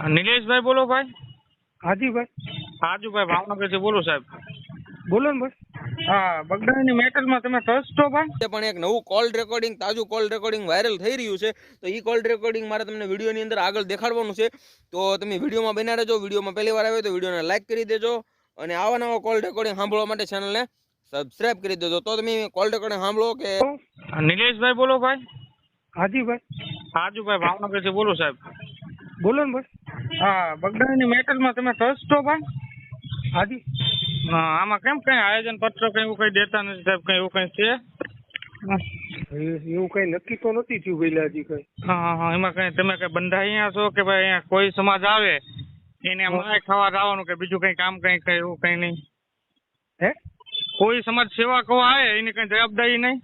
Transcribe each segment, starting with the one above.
નિલેશભાઈ બોલો ભાઈ. હાજીભાઈ. હાજુભાઈ હાજુભાઈ ભાવનગરથી બોલો સાહેબ. બોલો ને ભાઈ. હા બગડાની મેટરમાં તમે છો ભાઈ? પણ એક નવું કોલ રેકોર્ડિંગ તાજું કોલ રેકોર્ડિંગ વાયરલ થઈ રહ્યું છે. તો એ કોલ રેકોર્ડિંગ મારે તમને વિડીયોની અંદર આગળ દેખાડવાનું છે. તો તમે વિડીયોમાં રહેજો. વિડીયોમાં પહેલી વાર આવે તો વિડીયોને લાઇક કરી દેજો. અને આવા નવા કોલ રેકોર્ડિંગ સાંભળવા માટે ચેનલને સબસ્ક્રાઇબ કરી દેજો. તો તમે કોલ રેકોર્ડિંગ સાંભળો કે નિલેશભાઈ બોલો ભાઈ. હાજી ભાઈ હાજુભાઈ ભાવનગરથી બોલો સાહેબ. બોલો ને ભાઈ. હા બગડાની મેટરમાં તમે ટ્રસ્ટ છો ભાઈ? હાજી આમાં કેમ કઈ આયોજન પત્ર કઈ એવું કઈ દેતા નથી સાહેબ કઈ એવું કઈ છે? એવું કઈ નક્કી તો નથી થયું પેલા હજી કઈ. હા હા એમાં કઈ તમે કઈ બંધાઈ છો કે ભાઈ અહીંયા કોઈ સમાજ આવે એને માય ખાવા જવાનું કે બીજું કઈ કામ કઈ કઈ એવું કઈ નહીં? હે? કોઈ સમાજ સેવા કરવા આવે એની કઈ જવાબદારી નહીં?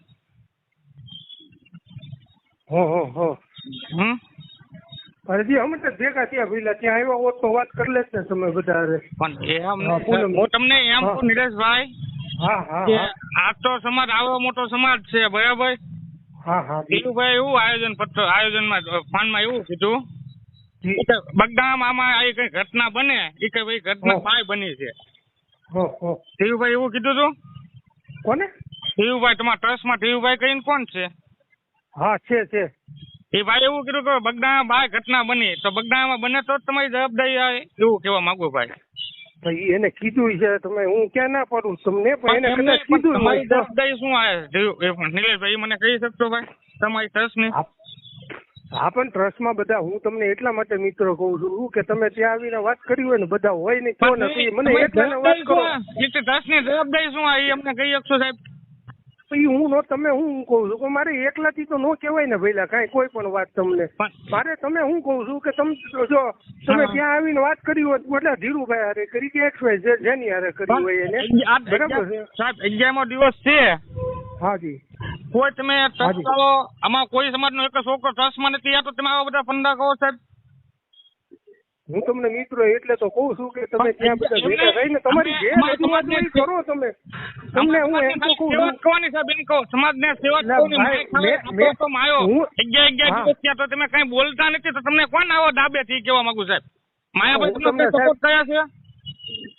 હો હો હો. હમ? હજી અમે તો ભેગા થયા પેલા ત્યાં આવ્યા હોત તો વાત કરી લેત ને તમે બધા પણ એ હા, હું તમને એમ કહું નિલેશભાઈ હા હા આ તો સમાજ આવો મોટો સમાજ છે બરાબર? હા હા દિલુભાઈ એવું આયોજન પત્ર આયોજનમાં ફાનમાં એવું કીધું બગદામ આમાં આ કઈ ઘટના બને એ કઈ ભાઈ ઘટના ભાઈ પાય બની છે. હો એવું કીધું તું? કોને? દેવુભાઈ તમારા ટ્રસ્ટમાં દેવુભાઈ કહીને કોણ છે? હા છે છે. એ ભાઈ એવું કીધું કે બગદામાં બાય ઘટના બની. તો બગદામાં બને તો તમારી જવાબદારી આવે. એવું કેવા માંગુ ભાઈ. તો એને કીધું છે તમે હું ક્યાં ના પાડું? તમને પણ એને કદાચ કીધું તમારી જવાબદારી શું આવે? નિલેશભાઈ મને કહી શકશો ભાઈ? તમારી ટ્રસ્ટની હા. હા, પણ ટ્રસ્ટમાં બધા હું તમને એટલા માટે મિત્રો કહું છું કે તમે ત્યાં આવીને વાત કરી હોય ને બધા હોય ને કહો નથી મને એટલા વાત કરો. ટ્રસ્ટની જવાબદારી શું આવે? એ અમને કહી શકશો સાહેબ? તો ઈ હું નો તમે હું કહું છું? કે મારે એકલાથી તો નો કહેવાય ને ભઈલા કાંઈ કોઈ પણ વાત તમને. મારે તમે હું કહું છું કે તમે જો તમે ત્યાં આવીને વાત કરી હોય એટલે ધીરુભાઈ હારે કરી કે એક્સ વાય જેની હારે કરી હોય એને. બરાબર છે? સાહેબ અગિયારમો દિવસ છે. હાજી. કોઈ તમે આમાં કોઈ સમાજનો એક છોકરો ટ્રસ્ટમાં નથી આ તો તમે આવા બધા ફંડા કહો સાહેબ. હું તમને મિત્રો એટલે તો કહું છું કે તમે ત્યાં બધા ભેગા થઈને તમારી જે કરો તમે. તમને હું એમ તો કહું સેવા કરવાની સાહેબ એમ કહો. સમાજને સેવા કરવાની મેં મેં- મેં- તો માયો અગિયાર અગિયાર દિવસ ત્યાં તો તમે કઈ બોલતા નથી તો તમને કોણ આવો ડાબે થી કેવા માંગુ સાહેબ? માયાભાઈ તમને સપોર્ટ કયા છે?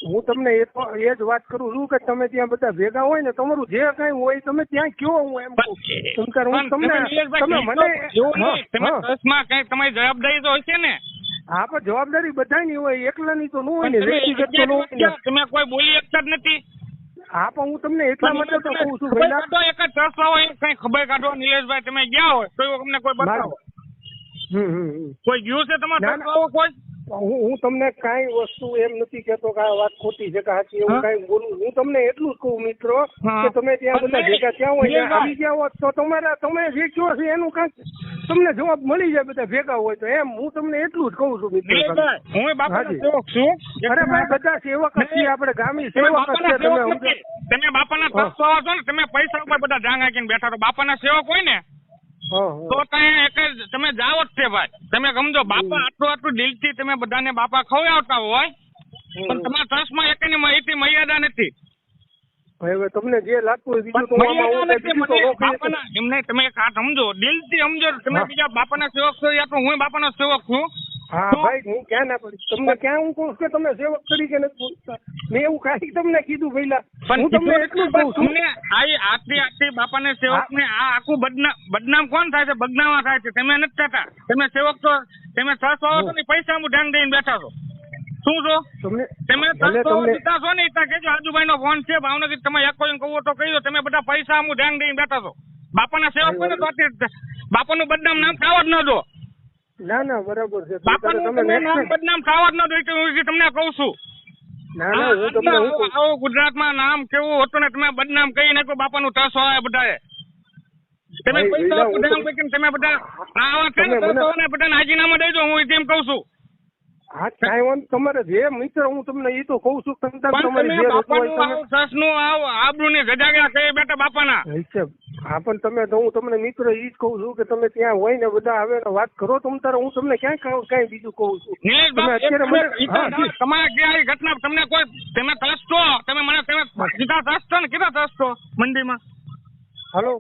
હું તમને એ તો એ જ વાત કરું છું કે તમે ત્યાં બધા ભેગા હોય ને તમારું જે કઈ હોય તમે ત્યાં કયો હું એમ કહું. શંકર હું તમને તમે મને એવું તમે કઈ તમારી જવાબદારી તો હશે ને? હા પણ જવાબદારી બધાની હોય એકલાની તો ન હોય ને તમે વ્યક્તિગત તો ન હોય તમે કોઈ બોલી શકતા જ નથી. હા પણ હું તમને એટલા માટે તો કહું છું ભાઈ તો એક જ ટ્રસ્ટ હોય કઈ ખબર કાઢો. નિલેશભાઈ તમે ગયા હોય તો તમને અમને કોઈ બતાવો. હમ હમ. કોઈ ગયું છે તમારે કોઈ? હું તમને કાંઈ વસ્તુ એમ નથી કેતો કે આ વાત ખોટી છે કે સાચી એવું? કાંઈ બોલું. હું તમને એટલું જ કહું મિત્રો કે તમે ત્યાં બધા ભેગા ત્યાં હોય આવી ગયા હોત તો તમારા તમે જે છો એનું કાંઈક તમને જવાબ મળી જાય બધા ભેગા હોય તો. એમ હું તમને એટલું જ કહું છું મિત્રો. હું બાપાનો સેવક છું. અરે ભાઈ બધા સેવક જ છીએ આપણે ગામી સેવક જ છે તમે. તમે બાપાના લાવો છો ને તમે પૈસા ઉપર બધા જાંગ હાંકીને બેઠા છો બાપાના સેવક હોય ને? તો ત્યાં એક જ તમે જાઓ જ છે ભાઈ. તમે સમજો બાપા આટલું આટલું દિલથી તમે બધાને બાપા ખવડાવતા હોય પણ તમારા ટ્રસ્ટમાં એકની માહિતી મર્યાદા નથી. હવે તમને જે લાગતું ન એમને તમે એક આ સમજો. દિલથી સમજો તમે બીજા બીજા બાપાના સેવક છો યા તો હું બાપાનો સેવક છું? હા ભાઈ હું ક્યાં ના પડી? તમને ક્યાં હું કહું કે તમે સેવક તરીકે નથી બોલતા? મેં એવું કાંઈ તમને કીધું પહેલા. હું તમને એટલું કહું તમને આ આટલી આટલી બાપાને સેવક ને આ આખું બદનામ બદનામ કોણ થાય છે? બદનામા થાય છે. તમે નથી થતા. તમે સેવક છો. તમે છ સો છો ને પૈસા હું ધ્યાન દઈને બેઠા છો. શું છો? તમે છો ને ત્યાં કેજો આજુભાઈ નો ફોન છે ભાવનગર તમે એક કોઈ કહો તો કહી દો તમે બધા પૈસા હું ધ્યાન દઈને બેઠા છો. બાપાના સેવક હોય ને તો બાપાનું બદનામ નામ થવા જ ન દો. ના ના બરાબર છે. તમે નામ બદનામ થવા જ ન દઈ હું તમને કહું છું. ના ના હું તમને હું ગુજરાતમાં નામ કેવું હતું ને તમે બદનામ કહી નાખ્યું બાપાનું ટ્રસ્ટ વાળા બધાએ. તમે પૈસા બદનામ કહી તમે બધા આવા છે ને તમે મને- દઈ દો દેજો હું એમ કહું છું. હા કાંઈ વાંધો તમારે જે મિત્ર હું તમને એ તો કહું છું પણ તમારી જે આબરૂની ગજાગ્યા કહે બેટા બાપાના. હિસાબ હા પણ તમે તો હું તમને મિત્ર એ જ કહું છું કે તમે ત્યાં હોય ને બધા આવે ને વાત કરો તમ તારે. હું તમને ક્યાં કઈ બીજું કહું છું. તમે અત્યારે. તમારે ક્યાં ઘટના? તમને કોઈ તમે છો? તમે મને તમે ટ્રસ્ટ છો ને કીધા ટ્રસ્ટ છો મંદિરમાં? હાલો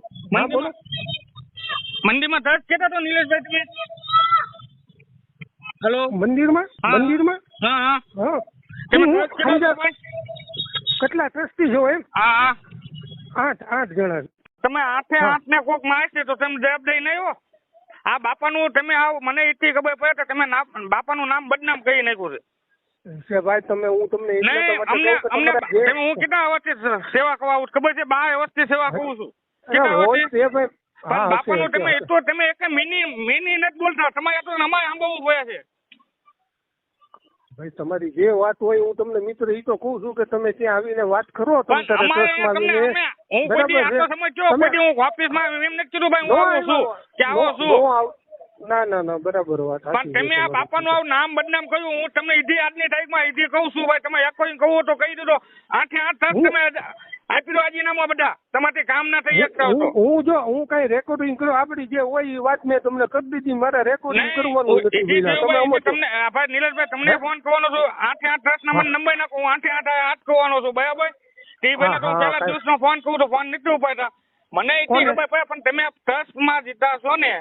મંદિરમાં ટ્રસ્ટ કેતા તો નિલેશભાઈ તમે? હેલો? મંદિરમાં. મંદિરમાં? હા હા. હા. કેટલા ટ્રસ્ટી છો એમ? હા આઠ આઠ જણા તમે આઠે આઠ ને કોકમાં છે તો તમે જવાબદારી નહીં હો આ બાપાનું તમે આવ મને એટલી ખબર પડે કે તમે બાપાનું નામ બદનામ કરી નાખ્યું છે. છે ભાઈ તમે હું તમને અમને અમને કેટલા વર્ષથી સેવા કરવા? ખબર છે બાર વર્ષથી સેવા કરું છું. પણ હા, તમે એ તો તમે એક મિની મિની નથી બોલતા. તમારે તો અમારે સાંભળવું પડે છે. ભાઈ તમારી જે વાત હોય હું તમને મિત્ર એ તો કહું છું કે તમે ત્યાં આવીને વાત કરો તમે નો- છું ના ના ના બરાબર વાત પણ તમે આ. બાપાનું આવું નામ બદનામ કર્યું હું તમને ઈધી આજની તારીખમાં ઈધી કહું છું ભાઈ તમે એક કોઈ કહું તો કહી દીધો. આઠે આઠ તમે આપી દો રાજીનામા બધા. તમારે કામ ના થઈ શકતા હું હું જો હું કઈ રેકોર્ડિંગ કરું આપડી જે હોય એ વાત મેં તમને કરી દીધી મારે રેકોર્ડિંગ કરવાનું નથી તમે ભાઈ, તમને ભાઈ નિલેશભાઈ તમને ફોન કરવાનો છું. આઠે આઠ દસ નંબર નંબર નાખો હું આઠે આઠ આઠ કરવાનો છું બરાબર? તે ભાઈ તો પેલા દિવસ નો ફોન કરું તો ફોન નથી ઉપાડતા મને એટલી? ખબર પડે પણ તમે ટ્રસ્ટમાં જીતા છો ને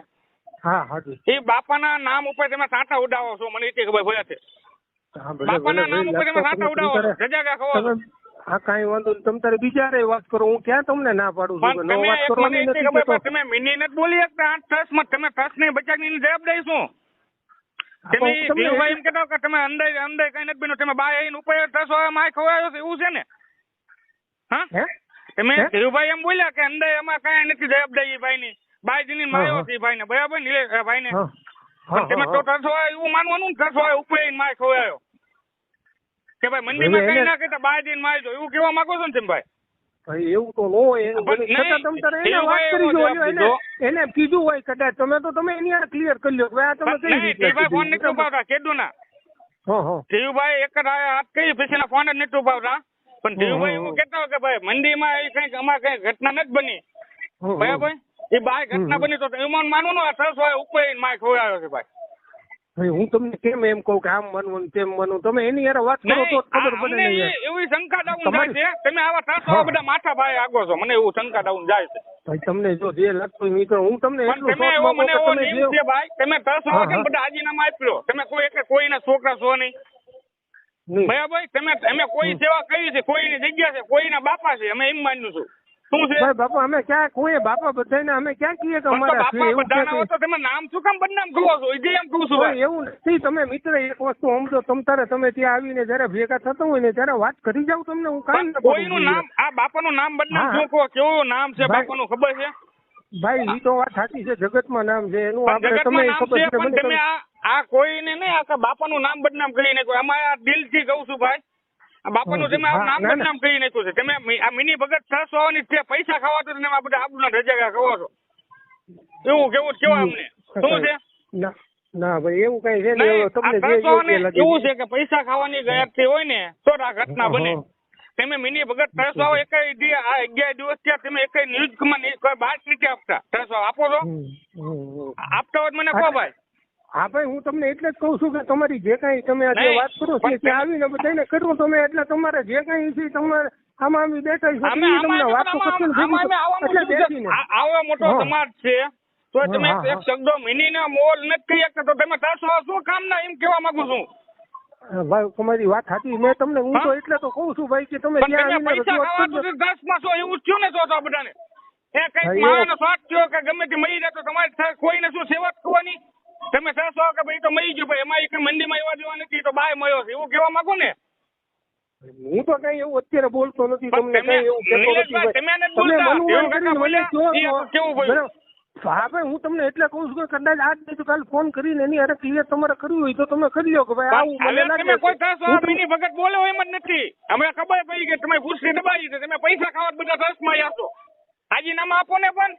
હા હાજી. એ બાપાના નામ ઉપર તમે સાંઠા ઉડાવો છો મને એટલી ખબર પડે છે. હા બાપાના નામ ઉપર તમે સાંઠા ઉડાવો રજા ક્યાં ખવો છો? તમે હા કાંઈ વાંધો નહીં. તમે તારે બીજા વાત કરો. હું ક્યાં તમને ના પાડું છું? તમે વાત કરવાની નથી કહેતો. તમે મિની નથી બોલી શકતા. આ ટ્રસ્ટમાં તમે ટ્રસ્ટની બચાવની જવાબદારી શું તમે ધીરુભાઈ એમ કહેતા કે તમે અંદર અંદર કઈ નથી બન્યું. તમે બાય આવીને ઉપર ટ્રસ્ટ વાળા માં ખવાયો છે એવું છે ને? હા? તમે? ધીરુભાઈ એમ બોલ્યા કે અંદર એમાં કઈ નથી જવાબદારી ભાઈ ની બાઈ જીની માર્યો છે ભાઈ ને બરાબર ને? ભાઈ ને તમે તો. ટ્રસ્ટ વાળા એવું માનવાનું ટ્રસ્ટ વાળા ઉપર માર ખવાયો કે ભાઈ મંદિરમાં માં કઈ ના કહેતા બાર દિનમાં એવું કેવા માંગો છો ને તમે ભાઈ ભાઈ એવું તો ન હોય એનું એને હોય કીધું. હોય કદાચ તમે તો તમે એની ક્લિયર કરી લો ભાઈ આ તમે કઈ ફોન? નથી ઉપાડતા કીધું ના ધીરુભાઈ એક આ હાથ કરી પછી ફોન જ નથી પણ ધીરુભાઈ. એવું હોય કે ભાઈ મંદિરમાં એ કંઈક અમારે કઈ ઘટના નથી બની. બરાબર? એ બાય ઘટના બની તો એમાં માનવું ના થસ હોય ઉપર આવીને માર ખવડાવ્યો છે ભાઈ. હું તમને કેમ એમ કહું કે આમ માનવું તેમ માનવું તમે એની યાર વાત કરો તો ખબર પડે એવી શંકા ડાઉન જાય છે. તમે આવા થસ બધા માથા ભાઈ આગો છો. મને એવું શંકા ડાઉન જાય છે. ભાઈ તમને જો જે લાગતું મિત્રો હું તમને એટલું તમે એવો મને એવો કે નિયમ છે ભાઈ. તમે ને હા. બધા હાજીનામા આપ્યો. તમે કોઈ એક કોઈના છોકરા છો નહીં. નહીં. ભાઈ તમે અમે કોઈ સેવા કરી છે કોઈની જગ્યા છે કોઈના બાપા છે અમે એમ માન્યું છું. શું છે? બાપા અમે ક્યાં કોઈ બાપા બધાને અમે ક્યાં કહીએ કે અમારા છે એવું બધાના તો તમે નામ શું કામ બદનામ કરો છો? એ એમ કહું છું એવું નથી. તમે મિત્ર એક વસ્તુ સમજો તમ તારે તમે ત્યાં આવીને જયારે ભેગા થતા હોય ને ત્યારે વાત કરી જાવ તમને હું કામ કોઈ નું કોઈનું નામ આ બાપાનું નામ બદનામ. શું કહો કેવું નામ છે ભાઈ. બાપાનું ખબર છે? ભાઈ એ તો વાત સાચી છે જગતમાં નામ છે એનું પણ આપણે તમે ખબર છે તમે આ કોઈ કોઈને નહીં આખા બાપાનું નામ બદનામ કરી નાખ્યું અમારે આ દિલથી કહું છું ભાઈ. બાપાનું તમે આ નામ ના, ના. બદનામ કરી નાખ્યું છે. તમે આ મિની ભગત છસો આવવાની છે પૈસા ખાવા તો તમે આ બધા આબરૂના રજાકા ખવો છો. એવું કેવું જ અમને? શું છે? ના ના ભાઈ એવું કઈ છે ને નહીં, એવું તમને આ જે ત્રણસો ને યોગ્ય લાગે એવું છે. કે પૈસા ખાવાની ગયાથી હોય ને તો આ ઘટના બને. તમે મિની ભગત ત્રણસો આવો એકય આ અગિયાર દિવસ થયા તમે એક ન્યૂઝમાં નહીં બાર રીતે આપતા. ત્રણસો આપો છો. આપતા હોય મને કહો ભાઈ હા ભાઈ હું તમને એટલે જ કહું છું કે તમારી જે કાંઈ તમે આજે વાત કરો છો પણ આવીને બધાને કરો તમે એટલે તમારે જે કાંઈ છે તમારે આમાં આવી બેઠા છે તમને વાત તો ને આમાં એટલે બેસીને. આવો મોટો સમાજ છે તો તમે એક. શબ્દો મિની મોલ નથી કહી શકતા તો તમે તાસો શું કામ ના એમ કેવા માંગુ છું? ભાઈ તમારી વાત સાચી મેં તમને હું તો એટલે તો કહું છું ભાઈ કે તમે ત્યાં આવીને પૈસા ખાવા તો દસમાં છો એવું થયું ને તો તો બધાને. એ કઈ માણસ વાત થયો કે ગમે તે મરી જાય તો તમારે કોઈને શું સેવા કરવાની? તમે કહેશો કે ભાઈ તો મરી ગયો ભાઈ એમાં એક મંદીમાં એવા જેવા નથી તો બાય મળ્યો છે. એવું કહેવા માંગો ને? હું તો કઈ એવું અત્યારે બોલતો નથી તમને કઈ એવું કહેતો નથી તમે. મનુ કેવું હા ભાઈ હું તમને એટલે કહું છું કે કદાચ આજ નહીં તો કાલ ફોન કરીને એની અરે ક્લિયર તમારે કરવું હોય તો તમે કરી લો કે ભાઈ આવું મને તમે લાગે કોઈ તમને- મિની ભગત બોલે એમ જ નથી. હમણાં ખબર પડી કે તમે ખુરશી દબાવી છે તમે પૈસા ખાવા બધા બધા ત્રસ્તમાં આવશો નામ આપો ને પણ.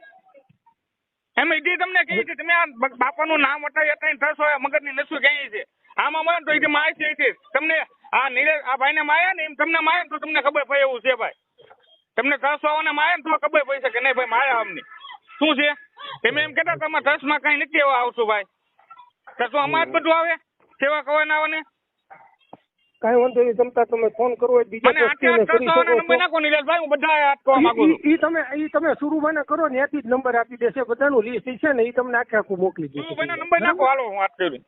એમ ઈદી તમને કહી છે તમે આ બાપાનું નામ વટાવી હતા ત્રણસો મગજની નસું કહી છે. આમાં મને તો ઈદી માય છે. તમને આ નીલે આ ભાઈને માયા ને એમ તમને માયા તો તમને ખબર પડે એવું છે ભાઈ. તમને ત્રણસો આવવાને માયા ને તો ખબર પડી શકે નહીં ભાઈ માયા અમને. શું છે? તમે એમ કહેતા તમારા ત્રસમાં કઈ નથી એવા આવશું ભાઈ. ત્રસો અમારે બધું આવે, સેવા કરવાના આવે ને. કાંઈ વાંધો નહીં જમતા તમે ફોન કરો બીજા વ્યક્તિને કરી શકો હું બધા માંગુ ઈ- ઈ તમે ઈ તમે સુરુભાઈને કરો ને ત્યાંથી જ નંબર આપી દેશે બધાનું લિસ્ટ છે ને એ તમને આખે આખું મોકલી દેશે. સુરુભાઈનો નંબર નાખો હાલો હું વાત કરું.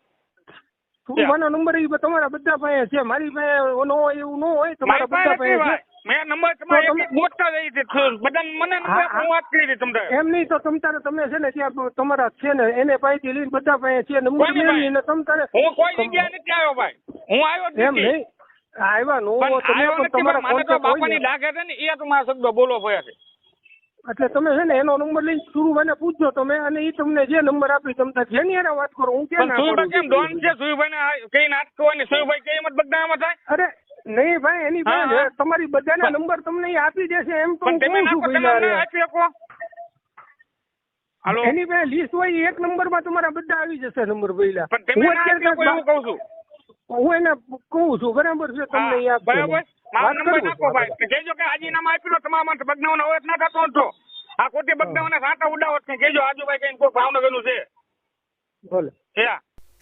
સુરમાનો નંબર એ તમારા બધા પાસે છે મારી પાસે નો એવું ન હોય તમારા બધા પાસે છે. મેં નંબર તમારે એક એક ગોતતા હતી. મને હા, વાત કરી હતી તમને. એમ નહીં તો તમ તારે તમે છે ને ત્યાં તમારા છે ને એને પાસેથી લઈને બધા પાસે છે તમ તારે હું કોઈ જગ્યાએ નથી આવ્યો ભાઈ. હું આવ્યો એમ નહીં. આવ્યા નો તમે પણ તમારા મને તો બાપાની લાગે છે ને એ તો મારા શબ્દો બોલો છે એટલે તમે છે ને એનો નંબર લઈને સુરુભાઈને પૂછજો તમે અને એ તમને જે નંબર આપી તમને જેની વાત કરો હું પણ ના કેમ ડોન છે કઈ નાટ કરવાની સુઈભાઈ કઈ મત થાય? અરે નહીં ભાઈ એની પાસે તમારી બધાના નંબર તમને આપી દેશે એમ તો હું તમે કહું છું ભાઈ આપી શકો હાલો. એની પાસે લિસ્ટ હોય એક નંબરમાં તમારા બધા આવી જશે નંબર પહેલા. હું અત્યારે કહું છું. હું એને કહું છું બરાબર છે તમને યાદ બરાબર. મારો નંબર નાખો ભાઈ. કહેજો કે રાજીનામા આપી દો તમારા બગનાવાનો અવાજ ના થતો હતો આ ખોટી બગનાવાના સાંટા ઉડાવત ને કહેજો આજુભાઈ કઈ કોઈ ભાવનગરનું છે. ભલે.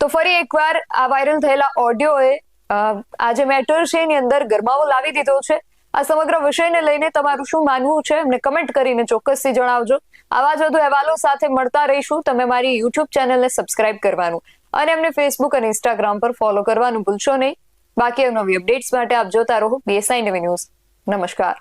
તો ફરી એકવાર આ વાયરલ થયેલા ઓડિયો અ, આ જે મેટર છે એની અંદર ગરમાવો લાવી દીધો છે. આ સમગ્ર વિષયને લઈને તમારું શું માનવું છે? એમને કમેન્ટ કરીને ચોક્કસથી જણાવજો. આવા જ વધુ અહેવાલો સાથે મળતા રહીશું. તમે મારી યુટ્યુબ ચેનલને સબસ્ક્રાઇબ કરવાનું અને એમને ફેસબુક અને ઇન્સ્ટાગ્રામ પર ફોલો કરવાનું ભૂલશો નહીં. બાકી નવી અપડેટ્સ માટે આપ જોતા રહો. બીએસઆઈ નવી ન્યૂઝ નમસ્કાર.